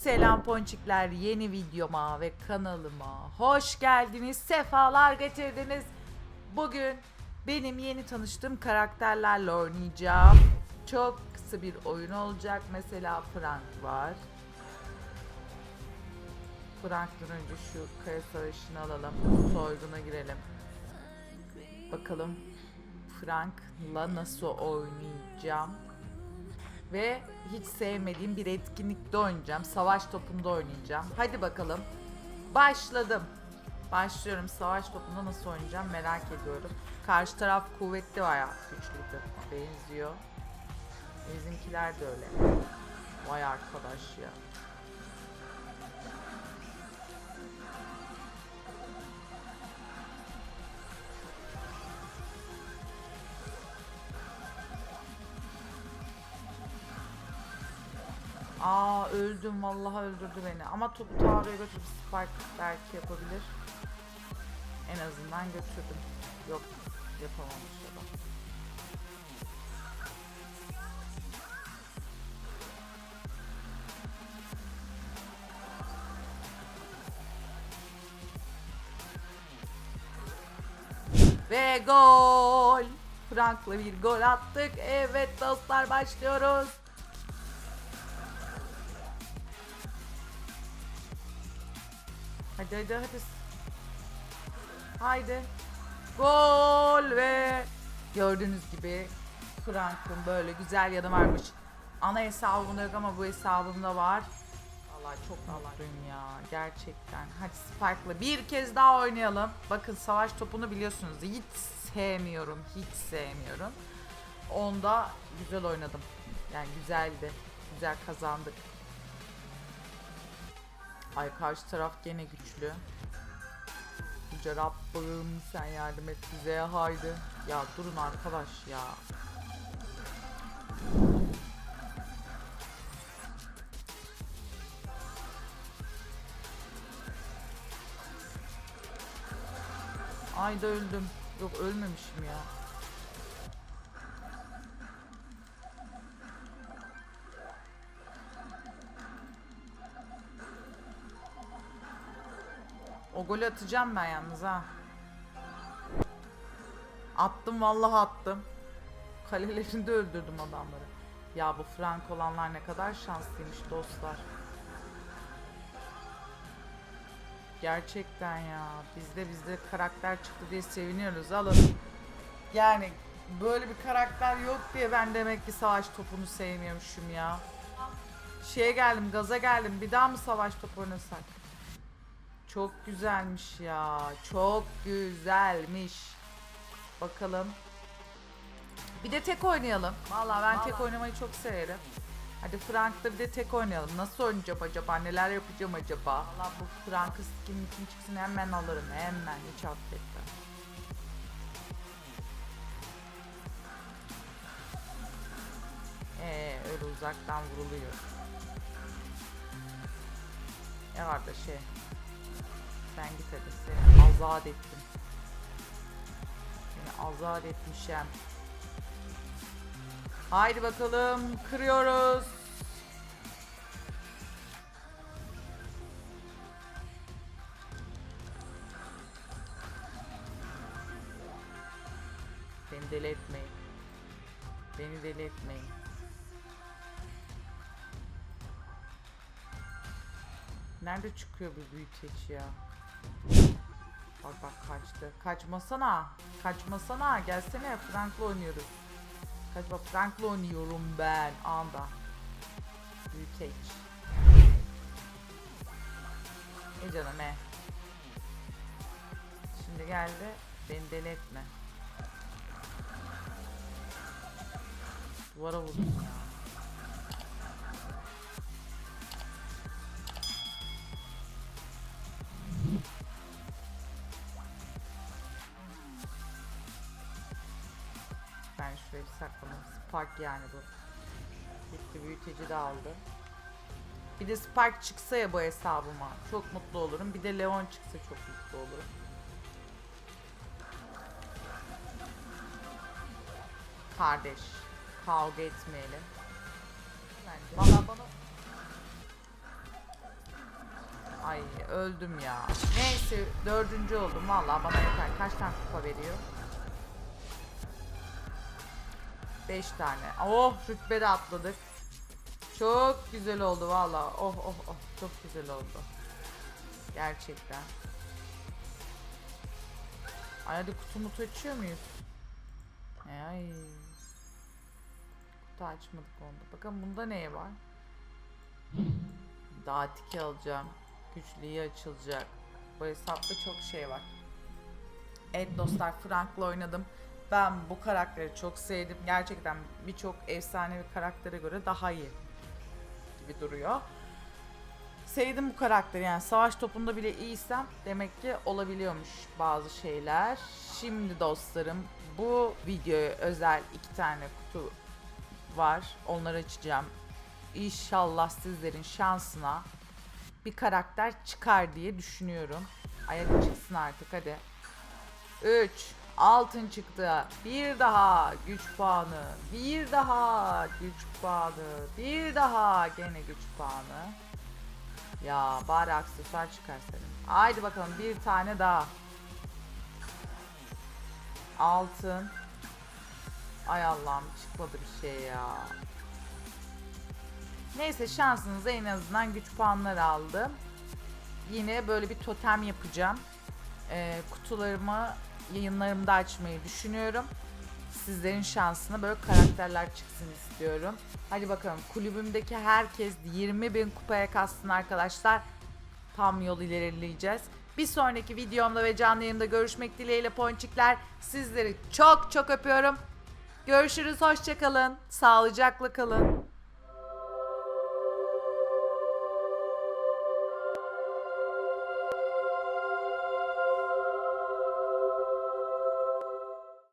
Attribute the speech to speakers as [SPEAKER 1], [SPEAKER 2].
[SPEAKER 1] Selam ponçikler yeni videoma ve kanalıma hoş geldiniz sefalar getirdiniz. Bugün benim yeni tanıştığım karakterlerle oynayacağım. Çok kısa bir oyun olacak. Mesela Frank var. Frank'tan önce şu kaya savaşını alalım soyguna girelim. Bakalım Frank'la nasıl oynayacağım ve hiç sevmediğim bir etkinlikte oynayacağım. Savaş topunda oynayacağım. Hadi bakalım. Başladım. Başlıyorum. Savaş topunda nasıl oynayacağım merak ediyorum. Karşı taraf kuvvetli bayağı güçlü takıma benziyor. Bizimkiler de öyle. Vay arkadaş ya. Aa öldüm vallahi öldürdü beni. Ama topu tavaya götürüp Spike belki yapabilir. En azından götürdüm. Yok yapamamış adam. Ve gol. Frank'la bir gol attık. Evet dostlar başlıyoruz. Hadi hadi hadi. Haydi. Gol ve gördüğünüz gibi Frank'ın böyle güzel yanı varmış. Ana hesabımda yok ama bu hesabımda var. Vallahi çok mutluyum ya gerçekten. Hadi Spike'la bir kez daha oynayalım. Bakın savaş topunu biliyorsunuz hiç sevmiyorum, hiç sevmiyorum. Onda güzel oynadım. Yani güzeldi. Güzel kazandık. Ay karşı taraf gene güçlü. Yüce Rabbim sen yardım et bize haydi. Ya durun arkadaş ya. Ay da öldüm. Yok ölmemişim ya. O golü atacağım ben yalnız ha. Attım vallahi attım. Kalelerinde öldürdüm adamları. Ya bu Frank olanlar ne kadar şanslıymış dostlar. Gerçekten ya. Bizde bizde karakter çıktı diye seviniyoruz. Alın. Yani böyle bir karakter yok diye ben demek ki savaş topunu sevmiyormuşum ya. Şeye geldim, gaza geldim. Bir daha mı savaş topu oynasak? Çok güzelmiş ya. Çok güzelmiş. Bakalım. Bir de tek oynayalım. Vallahi ben tek oynamayı çok severim. Hadi Frank'ta bir de tek oynayalım. Nasıl oynayacağım acaba? Neler yapacağım acaba? Valla bu Frank'ı skin için çıksın hemen alırım. Hemen hiç affetmem. Ee, öyle uzaktan vuruluyor. Ne var da şey. Sen git hadi seni azat ettim. Seni azat etmişim. Haydi bakalım kırıyoruz. Beni deli etmeyin. Beni deli etmeyin. Nerede çıkıyor bu büyüteç ya? Bak bak kaçtı. Kaçmasana. Kaçmasana. Gelsene Frank'la oynuyoruz. Kaçma Frank'la oynuyorum ben. Anda. Büyüteç. E canım e. Şimdi geldi. Beni deli. Duvara vurdum ya. Saklamayayım. Spark yani bu. Gitti büyüteci de aldı. Bir de Spark çıksa ya bu hesabıma. Çok mutlu olurum. Bir de Leon çıksa çok mutlu olurum. Kardeş. Kavga etmeyelim. Bence. Valla bana Ay öldüm ya. Neyse dördüncü oldum. Vallahi bana yeter. Kaç tane kupa veriyor? Beş tane. Oh rütbe de atladık. Çok güzel oldu valla. Oh oh oh çok güzel oldu. Gerçekten. Ay hadi kutu mutu açıyor muyuz? Ay. Kutu açmadık onda. Bakın bunda ne var? Daha tiki alacağım. Güçlüğü açılacak. Bu hesapta çok şey var. Evet dostlar Frank'la oynadım. Ben bu karakteri çok sevdim. Gerçekten birçok efsanevi karaktere göre daha iyi gibi duruyor. Sevdim bu karakteri yani savaş topunda bile iyiysem demek ki olabiliyormuş bazı şeyler. Şimdi dostlarım bu videoya özel iki tane kutu var. Onları açacağım. İnşallah sizlerin şansına bir karakter çıkar diye düşünüyorum. Ay hadi çıksın artık hadi. 3 altın çıktı. Bir daha güç puanı. Bir daha güç puanı. Bir daha gene güç puanı. Ya bari aksesuar çıkar senin. Haydi bakalım bir tane daha. Altın. Ay Allah'ım çıkmadı bir şey ya. Neyse şansınıza en azından güç puanları aldım. Yine böyle bir totem yapacağım. Ee, kutularımı yayınlarımda açmayı düşünüyorum. Sizlerin şansına böyle karakterler çıksın istiyorum. Hadi bakalım kulübümdeki herkes 20 bin kupaya kassın arkadaşlar. Tam yol ilerleyeceğiz. Bir sonraki videomda ve canlı yayında görüşmek dileğiyle ponçikler. Sizleri çok çok öpüyorum. Görüşürüz, hoşçakalın. Sağlıcakla kalın.